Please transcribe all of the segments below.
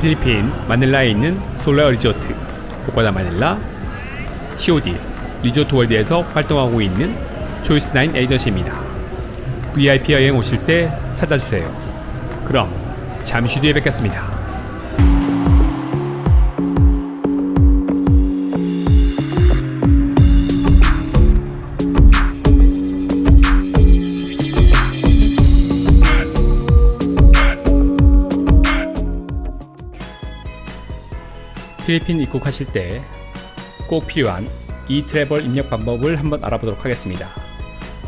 필리핀 마닐라에 있는 솔라 리조트 오바다 마닐라 COD 리조트 월드에서 활동하고 있는 초이스9 에이전시입니다. VIP 여행 오실 때 찾아주세요. 그럼 잠시 뒤에 뵙겠습니다. 필리핀 입국하실 때 꼭 필요한 이 트래블 입력 방법을 한번 알아보도록 하겠습니다.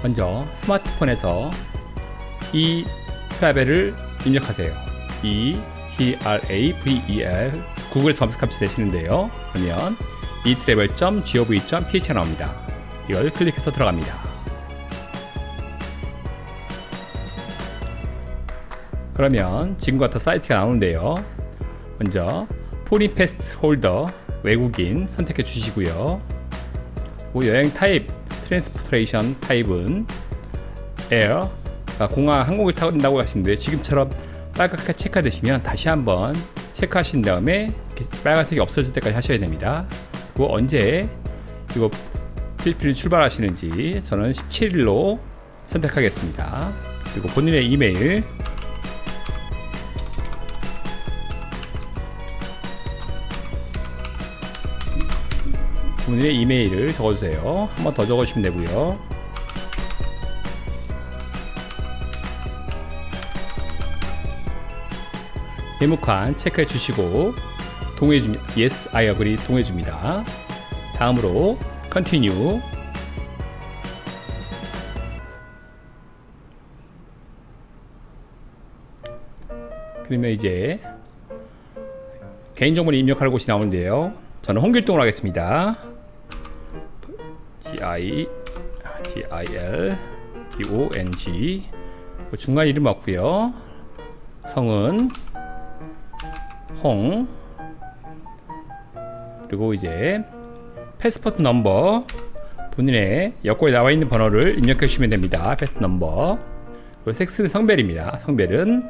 먼저 스마트폰에서 이 트래벨을 입력하세요. E T R A V E L 구글 검색함치 되시는데요. 그러면 이 travel.gov.ph 나옵니다. 이걸 클릭해서 들어갑니다. 그러면 지금과 같은 사이트가 나오는데요. 먼저 포린 패스트 홀더 외국인 선택해 주시고요. 그 여행 타입 트랜스포테이션 타입은 에어 공항 항공을 타고 하시는데 지금처럼 빨갛게 체크되시면 다시 한번 체크하신 다음에 빨간색이 없어질 때까지 하셔야 됩니다. 그리고 언제 이거 필리핀을 출발하시는지 저는 17일로 선택하겠습니다. 그리고 본인의 이메일 본인의 이메일을 적어주세요. 한 번 더 적어주시면 되고요. 메모칸 체크해 주시고 동의해 줍니다. Yes, I agree 동의해 줍니다. 다음으로 Continue 그러면 이제 개인정보를 입력할 곳이 나오는데요. 저는 홍길동으로 하겠습니다. G I D I L D O N G 중간 이름 맞고요. 성은 홍 그리고 이제 패스포트 넘버 본인의 여권에 나와 있는 번호를 입력해 주시면 됩니다. 패스트 넘버 그리고 섹스 성별입니다. 성별은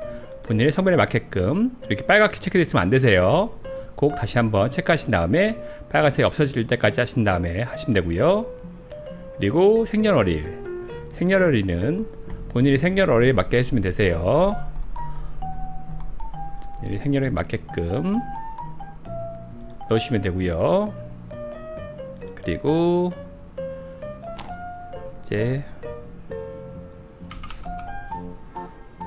본인의 성별에 맞게끔 이렇게 빨갛게 체크됐으면 안 되세요. 꼭 다시 한번 체크하신 다음에 빨간색이 없어질 때까지 하신 다음에 하시면 되고요. 그리고 생년월일 생년월일은 본인이 생년월일에 맞게 해주면 되세요. 생년월일에 맞게끔 넣으시면 되고요. 그리고 이제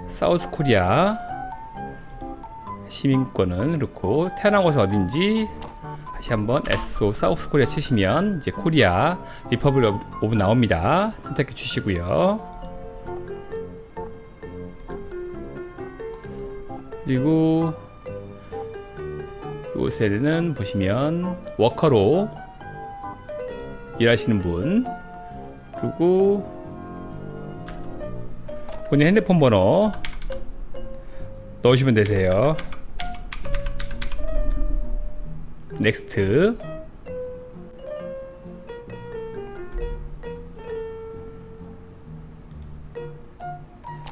사우스 코리아 시민권은 그렇고 태어난 곳은 어딘지 다시 한번 SO 사우스 코리아 치시면 이제 코리아 리퍼블릭 오브 나옵니다. 선택해 주시고요. 그리고 요새는 보시면 워커로 일하시는 분 그리고 본인 핸드폰 번호 넣으시면 되세요. 넥스트.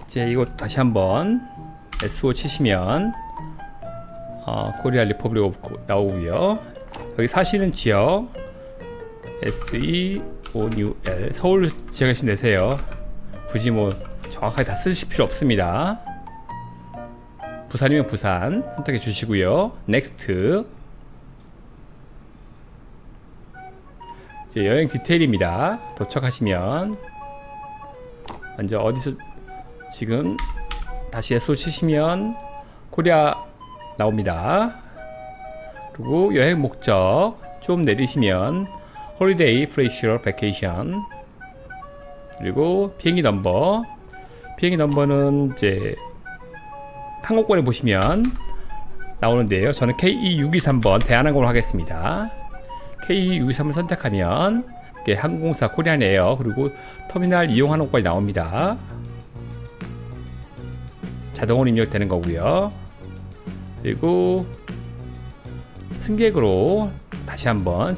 이제 이거 다시 한번 SO 치시면 어, 코리아 리퍼블릭 나오고요. 여기 사시는 지역 SE O N L 서울 지역에서 내세요. 굳이 뭐 정확하게 다 쓰실 필요 없습니다. 부산이면 부산 선택해 주시고요. 넥스트 이제 여행 디테일입니다. 도착하시면 먼저 어디서 지금 다시 SO 치시면 코리아 나옵니다. 그리고 여행 목적 좀 내리시면 홀리데이 프레시러 베케이션 그리고 비행기 넘버 비행기 넘버는 이제 항공권에 보시면 나오는데요. 저는 KE623번 대한항공으로 하겠습니다. K623을 선택하면 항공사 코리안 에어 그리고 터미널 이용하는 것까지 나옵니다. 자동으로 입력되는 거고요. 그리고 승객으로 다시 한번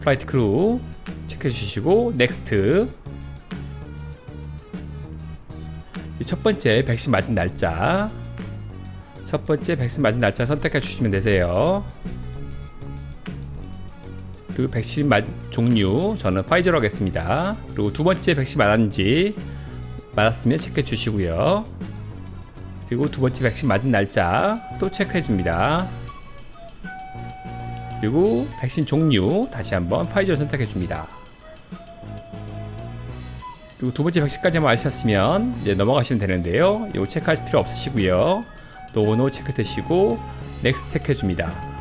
플라이트 크루 체크해 주시고 넥스트 첫 번째 백신 맞은 날짜 첫 번째 백신 맞은 날짜 선택해 주시면 되세요. 그리고 백신 맞은 종류 저는 파이저로 하겠습니다. 그리고 두 번째 백신 맞았는지 맞았으면 체크해 주시고요. 그리고 두 번째 백신 맞은 날짜 또 체크해 줍니다. 그리고 백신 종류 다시 한번 파이저 선택해 줍니다. 그리고 두 번째 백신까지만 아셨으면 이제 넘어가시면 되는데요. 이거 체크할 필요 없으시고요. 노노 체크 되시고 넥스트 체크해 줍니다.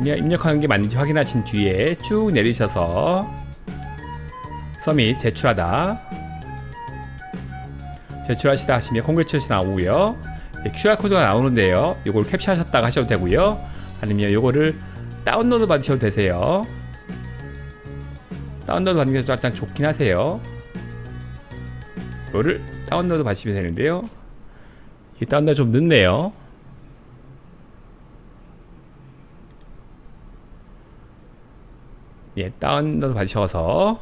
보시면 입력하는 게 맞는지 확인하신 뒤에 쭉 내리셔서 서밋 제출하다. 제출하시다 하시면 콩글처시 나오고요. QR 코드가 나오는데요. 이걸 캡처하셨다가 하셔도 되고요. 아니면 이거를 다운로드 받으셔도 되세요. 다운로드 받는 게 가장 좋긴 하세요. 이거를 다운로드 받으시면 되는데요. 이 다운로드 좀 늦네요 예, 다운로드 받으셔서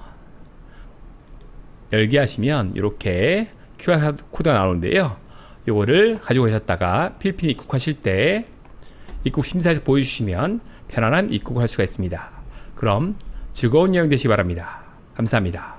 열기 하시면 이렇게 QR 코드가 나오는데요. 요거를 가지고 계셨다가 필리핀 입국하실 때 입국 심사에서 보여주시면 편안한 입국을 할 수가 있습니다. 그럼 즐거운 여행 되시기 바랍니다. 감사합니다.